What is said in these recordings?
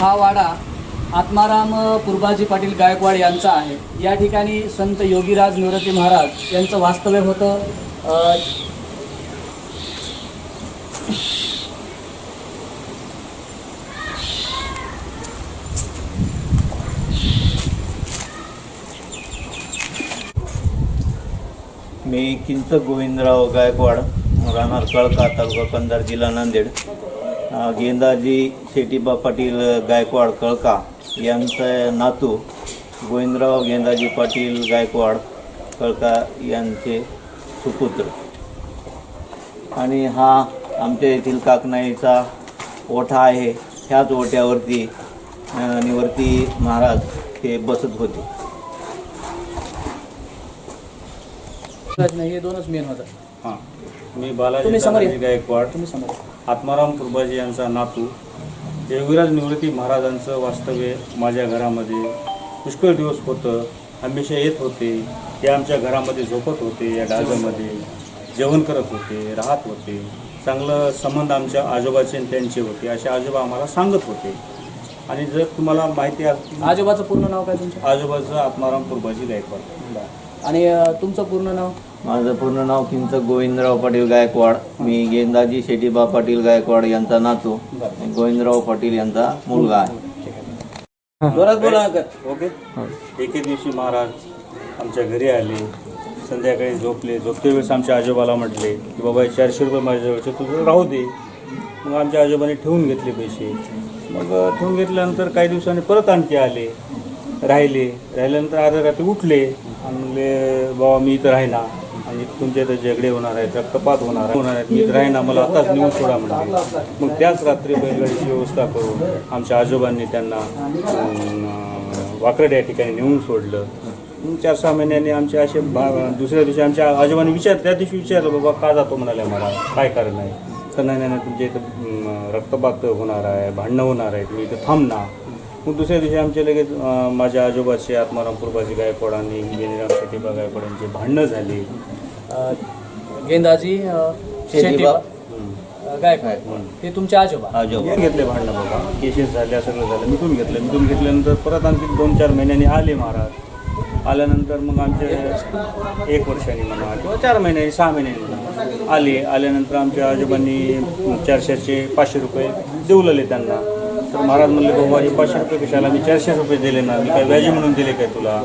हा वाडा आत्माराम पुरबाजी पाटील गायकवाड यांचा आहे. या ठिकाणी संत योगीराज निवृत्ती महाराज यांचं वास्तव्य होतं. मी किंच गोविंदराव गायकवाड राहणार कळका तालुका कंधार जिल्हा नांदेड. गेंदाजी शेटीबा पाटील गायकवाड कळका यांचा नातू गोविंदराव गेंदाजी पाटील गायकवाड कळका यांचे सुपुत्र. आणि हा आमच्या येथील काकनाईचा ओठा आहे. ह्याच ओट्यावरती निवर्ती महाराज हे बसत होते. हे दोनच मेन होतात हां. मी बालाजी तुम्ही समोर या. तानाजी गायकवाड तुम्ही समोर आत्माराम कुर्बाजी यांचा नातू. योगीराज निवृत्ती महाराजांचं वास्तव्य माझ्या घरामध्ये. पुष्कळ दिवस होतं हमेशा येत होते ते आमच्या घरामध्ये झोपत होते या डाजामध्ये जेवण करत होते राहत होते. चांगलं संबंध आमच्या आजोबाचे आणि त्यांचे होते असे आजोबा आम्हाला सांगत होते. आणि जर तुम्हाला माहिती आजोबाचं पूर्ण नाव काय तुमचं? आजोबाचं आत्माराम कुर्बाजी गायकवाड. आणि तुमचं पूर्ण नाव? माझं पूर्ण नाव किंच गोविंदराव पाटील गायकवाड. मी गेंदाजी शेटीबा पाटील गायकवाड यांचा नातू गोविंदराव पाटील यांचा मुलगा आहे. जोरात बोला ओके. एके दिवशी महाराज आमच्या घरी आले. संध्याकाळी झोपले. झोपते वेळेस आमच्या आजोबाला म्हटले की बाबा चारशे रुपये माझ्याजवळचे तुझं राहू दे. मग आमच्या आजोबाने ठेवून घेतले पैसे. मग ठेवून घेतल्यानंतर काही दिवसांनी परत आणखी आले. राहिले. राहिल्यानंतर अर्ध्या रात्री उठले. आणि म्हणले बाबा मी इथं राहिना आणि तुमच्या इथं झगडे होणार आहेत रक्तपात होणार आहे होणार आहेत मी इथं राहिना मला आताच नेऊन सोडा म्हणाले मग त्याच रात्री बैलगाडीची व्यवस्था करून आमच्या आजोबांनी त्यांना अं, वाकड या ठिकाणी नेऊन सोडलं. मग चार सहा महिन्यांनी आमचे असे दुसऱ्या दिवशी आमच्या आजोबांनी विचार त्या दिवशी विचारलं बाबा का जातो म्हणाले मला? काय कारण आहे? तर नाही नाही नाही, तुमच्या इथं रक्तपात होणार आहे भांडणं होणार आहे तुम्ही इथं थांब ना. मग दुसऱ्या दिवशी आमचे लगेच अं, माझ्या आजोबाचे आत्माराम पूर्वाजी गायकवाड आणि गेनेराम शेटीबा गायकवाड यांचे भांडणं झाली. अ, गेंदाजी अ, शेट्टीबा अ, गायकवाड. हे तुमचे आजोबा. आजोबा. घेतले भांडणं बाबा केसेस झाल्या सगळं झालं. मिटून घेतलं. मिटून घेतल्यानंतर परत आणखी दोन चार महिन्यांनी आले महाराज. आल्यानंतर मग आमचे एक वर्षांनी म्हणा किंवा चार महिन्यांनी सहा महिन्यांनी म्हणा आले. आल्यानंतर आमच्या आजोबांनी चारशेचे पाचशे रुपये देऊलले त्यांना. तर महाराज म्हणले बाबा हे पाचशे रुपये कशाला? मी चारशे रुपये दिले ना. मी काय व्याजी म्हणून दिले काय तुला?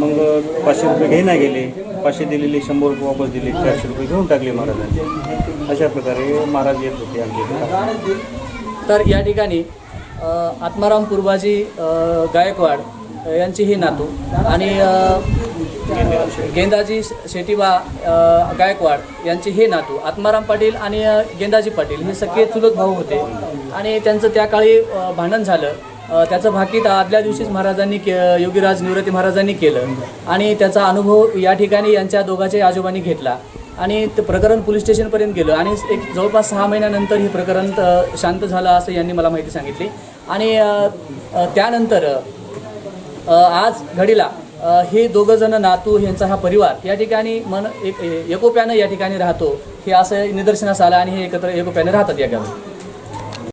मग पाचशे रुपये घेईना गेले. पाचशे दिलेले शंभर रुपये वापस दिले. चारशे रुपये घेऊन टाकले महाराजांनी अशा प्रकारे महाराज येत होते आमचे तर या ठिकाणी आत्माराम पूर्वाजी गायकवाड यांची ही नातू आणि गेंदाजी शेटीबा गायकवाड यांचे हे नातू आत्माराम पाटील आणि गेंदाजी पाटील हे सगळे चुलत भाऊ होते. आणि त्यांचं त्या काळी भांडण झालं. त्याचं भाकीत आदल्या दिवशीच महाराजांनी के योगीराज निवृत्ती महाराजांनी केलं. आणि त्याचा अनुभव या ठिकाणी यांच्या दोघांच्या आजोबांनी घेतला. आणि ते प्रकरण पोलीस स्टेशनपर्यंत गेलं. आणि एक जवळपास सहा महिन्यानंतर हे प्रकरण शांत झालं असं यांनी मला माहिती सांगितली. आणि त्यानंतर आज घडीला हे दोघं जण नातू यांचा हा परिवार या ठिकाणी मन एक एकोप्यानं या ठिकाणी राहतो. हे असं निदर्शनास आलं आणि हे एकत्र एकोप्याने राहतात या गावी.